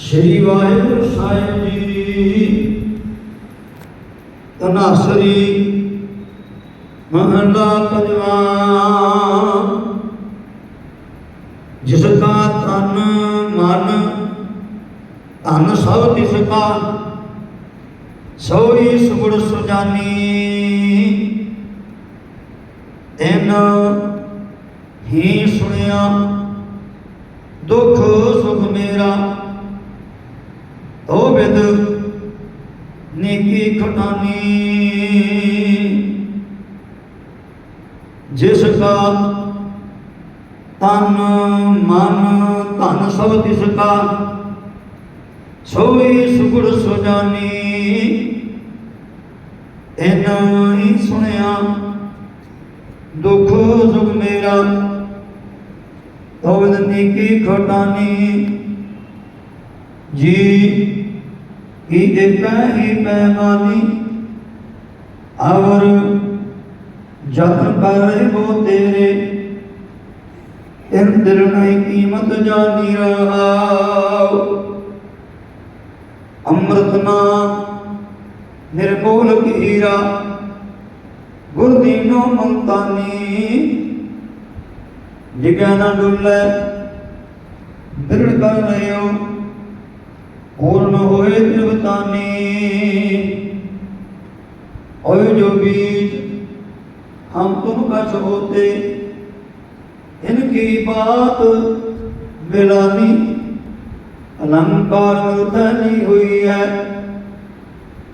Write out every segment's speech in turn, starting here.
ਸ਼੍ਰੀ ਵਾਹਿਗੁਰੂ ਸਾਹਿਬ ਜੀ ਤਨਾਸਰੀ ਮਹਲਾ ਪੰਜਵਾ। ਜਿਸ ਕਾ ਤਨ ਮਨ, ਧਨ ਸਭ ਤਿਸ ਕਾ, ਸੋਈ ਸੁਗੜ ਸੁਜਾਨੀ। ਤੈਨ ਹੀ ਸੁਣਿਆ, ਦੁੱਖ ਸੁਖ ਮੇਰਾ। ਤੋ ਨੇਕੀ ਖਟਾਨੀ ਜਿਸ ਕਾ ਤਨ ਮਨ ਧਨ ਸਭ ਤਿਸ ਕਾ, ਸੋਈ ਸੁਗੜ ਸੁਜਾਨੀ। ਤੈਨ ਹੀ ਸੁਣਿਆ, ਦੁੱਖ ਸੁਖ ਮੇਰਾ ਤੋਵਦ ਨੀਕੀ ਖਟਾਨੀ ਜੀ ਕੀ ਇੱਕ ਹੀ ਪੈਮਾਨੀ ਅਵਰ ਜਤਨ ਕਰ ਰਹੋ ਤੇਰੇ ਤਿਨ ਦਿਲ ਨਹੀਂ ਕੀਮਤ ਜਾਣੀ ਰਹਾਉ। ਅੰਮ੍ਰਿਤ ਨਾਮ ਨਿਰਮੋਲ ਕੀ ਹੀਰਾ ਗੁਰ ਦੀਨੋ ਮੰਤਾਨੀ ਜਿਗਿਆ ਨਾ ਡੁੱਲੇ ਬਿਰੜ ਕਰ ਲਿਓ ਹੋਰ बिरवतानी और जो बीज हम तुम कछ होते इनकी बात मिलानी अलंकार मूर्धनी हुई है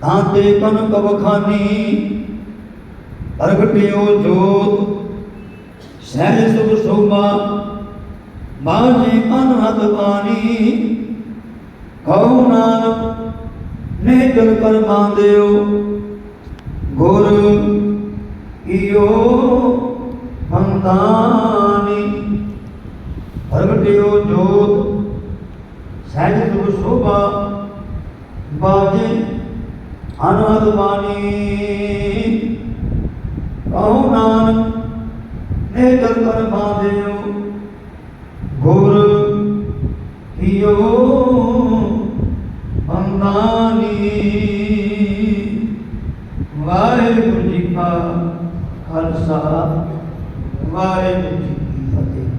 धाते कनक बखानी प्रगटियो जोत सहज सुख शोभा बाजे अनहत बानी ਹਉ ਨਾਨਕ ਨੇ ਜਲ ਪਰਮਾਨਦਿਓ ਗੁਰ ਇਓ ਹੰਤਾਨੀ ਪ੍ਰਗਟਿਓ ਜੋਤ, ਸਹਿਜ ਤੁਮ ਸੋਭਾ, ਬਾਜੇ ਅਨਹਦ ਬਾਣੀ। ਕਹੋ ਨਾਨਕ ਨੇ ਜਲ ਪਰਮਾਨਦਿਓ ਗੁਰ ਇਓ ਹੰਤਾਨੀ ਵਾਹਿਗੁਰੂ ਜੀ ਕਾ ਖਾਲਸਾ ਵਾਹਿਗੁਰੂ